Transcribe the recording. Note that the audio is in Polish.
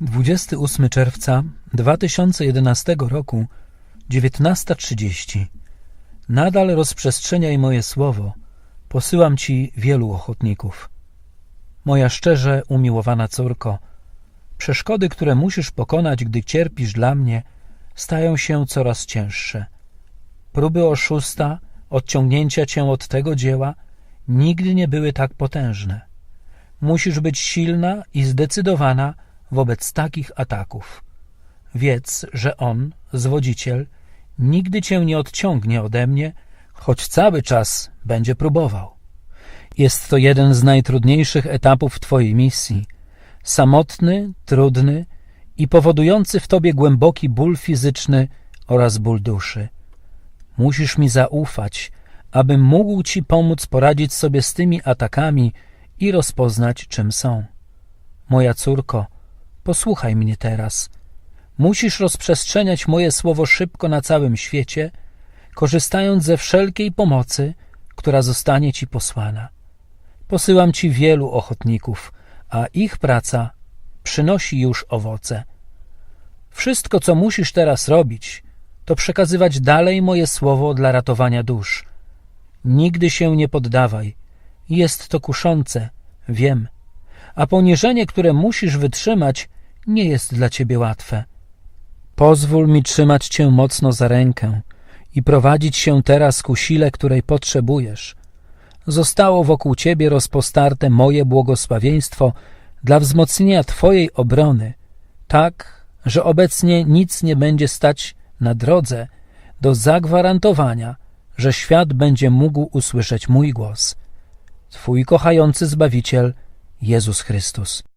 28 czerwca 2011 roku, 19.30. Nadal rozprzestrzeniaj moje słowo. Posyłam ci wielu ochotników. Moja szczerze umiłowana córko, przeszkody, które musisz pokonać, gdy cierpisz dla mnie, stają się coraz cięższe. Próby oszusta, odciągnięcia cię od tego dzieła, nigdy nie były tak potężne. Musisz być silna i zdecydowana wobec takich ataków. Wiedz, że on, zwodziciel, nigdy cię nie odciągnie ode mnie, choć cały czas będzie próbował. Jest to jeden z najtrudniejszych etapów Twojej misji. Samotny, trudny i powodujący w Tobie głęboki ból fizyczny oraz ból duszy. Musisz mi zaufać, abym mógł Ci pomóc poradzić sobie z tymi atakami i rozpoznać, czym są. Moja córko, posłuchaj mnie teraz. Musisz rozprzestrzeniać moje słowo szybko na całym świecie, korzystając ze wszelkiej pomocy, która zostanie Ci posłana. Posyłam Ci wielu ochotników, a ich praca przynosi już owoce. Wszystko, co musisz teraz robić, to przekazywać dalej moje słowo dla ratowania dusz. Nigdy się nie poddawaj. Jest to kuszące, wiem, a poniżenie, które musisz wytrzymać, nie jest dla ciebie łatwe. Pozwól mi trzymać cię mocno za rękę i prowadzić się teraz ku sile, której potrzebujesz. Zostało wokół ciebie rozpostarte moje błogosławieństwo dla wzmocnienia twojej obrony, tak, że obecnie nic nie będzie stać na drodze do zagwarantowania, że świat będzie mógł usłyszeć mój głos. Twój kochający Zbawiciel, Jezus Chrystus.